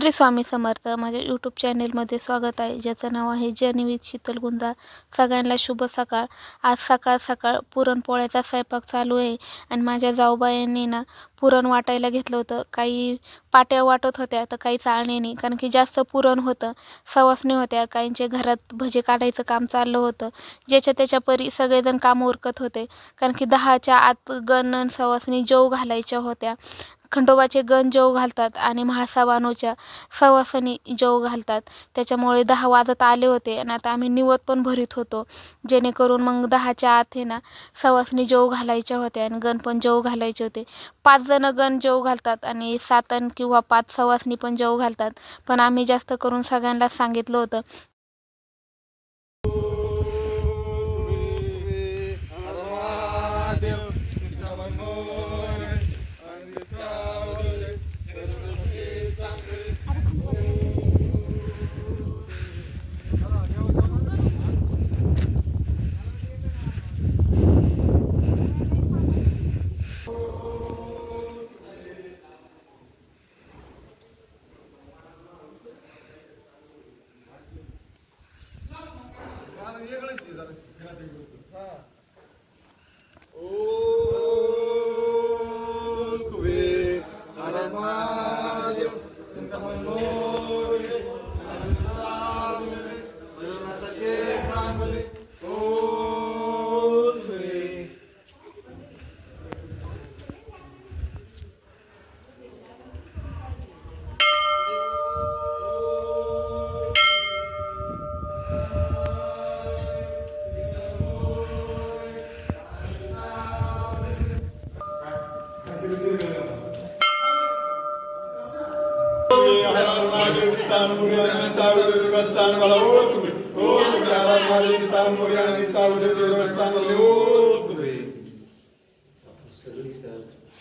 श्री स्वामी समर्थ माझ्या यूट्यूब चॅनेलमध्ये स्वागत आहे. ज्याचं नाव आहे जर्नी विथ शीतल गुंजा सगळ्यांना शुभ सकाळ. आज सकाळ सकाळ पुरणपोळ्याचा स्वयंपाक चालू आहे आणि माझ्या जाऊबायांनी ना पुरण वाटायला घेतलं होतं. काही पाट्या वाटत होत्या तर काही चाळणीने कारण की जास्त पुरण होतं सवासणी होत्या. काहींचे घरात भजे काढायचं काम चाललं होतं. ज्याच्या त्याच्या परी सगळेजण काम उरकत होते. कारण की दहाच्या आत गणन सवासणी जेव घालायच्या होत्या. खंडोबाचे गण जेव घालतात आणि म्हाळसा बानूच्या सवासणी जेव घालतात. त्याच्यामुळे दहा वाजत आले होते आणि आता आम्ही निवत पण भरीत होतो. जेणेकरून मग दहाच्या आत हे ना सवासणी जेव घालायच्या होत्या आणि गण पण जेव घालायचे होते. पाच जणं गण जेव घालतात आणि सात अन किंवा पाच सवासणी पण जेव घालतात. पण आम्ही जास्त करून सगळ्यांना सांगितलं होतं ನಾನು ಈಗಲೇ ಸೀದಾ ಸಿಗ್ತಾ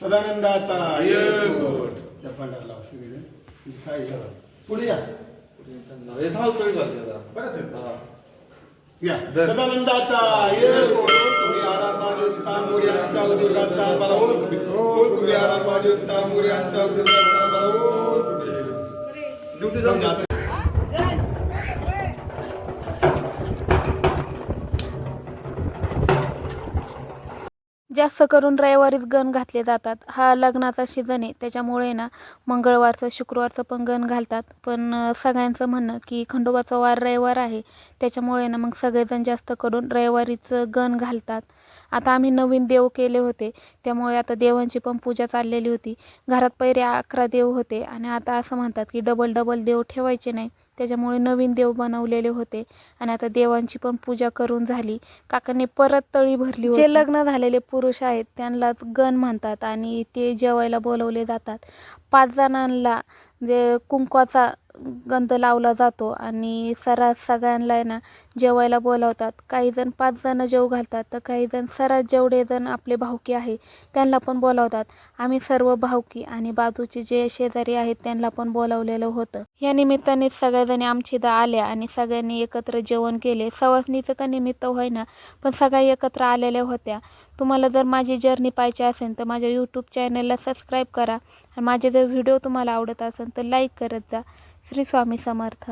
सदानंदाचा येकोट त्या पांढरा लाव सगळे पुढे या. या. सदानंदाचा येकोट तुम्ही आराधना तांबुऱ्यांचा उद्योगाचा मला ओळख तुम्ही. आराधना तांबुऱ्यांचा उद्योगाचा मला ओळख ड्युटी जाऊन जाता जास्त करून रविवारीच गण घातले जातात. हा लग्नाचा सीझन आहे. त्याच्यामुळे ना मंगळवारचं शुक्रवारचं पण गण घालतात. पण सगळ्यांचं म्हणणं की खंडोबाचा वार रविवार आहे. त्याच्यामुळे ना मग सगळेजण जास्त करून रविवारीचं गण घालतात. आता आम्ही नवीन देव केले होते. त्यामुळे आता देवांची पण पूजा चाललेली होती. घरात पहिले अकरा देव होते आणि आता असं म्हणतात की डबल डबल देव ठेवायचे नाही. त्याच्यामुळे नवीन देव बनवलेले होते आणि आता देवांची पण पूजा करून झाली. काकांनी परत तळी भरली होती. जे लग्न झालेले पुरुष आहेत त्यांना गण म्हणतात आणि ते जेवायला बोलवले जातात. पाच जणांना जे कुंकवाचा गंध लावला जातो आणि सर्रास सगळ्यांना आहे ना जेवायला बोलावतात. काही जण पाच जणं जेवू घालतात तर काही जण सर्रास जेवढे जण आपले भावकी आहे त्यांना पण बोलावतात. आम्ही सर्व भावकी आणि बाजूचे जे शेजारी आहेत त्यांना पण बोलावलेलं होतं. या निमित्ताने सगळ्याजणी आमच्या इथं आल्या आणि सगळ्यांनी एकत्र जेवण केले. सवासणीचं का निमित्त होईना पण सगळ्या एकत्र आलेल्या होत्या. तुम्हाला जर माझी जर्नी पाहिजे असेल तर माझ्या यूट्यूब चॅनलला सबस्क्राईब करा. आणि माझे जर व्हिडिओ तुम्हाला आवडत असेल तर लाईक करत जा. श्री स्वामी समर्थ.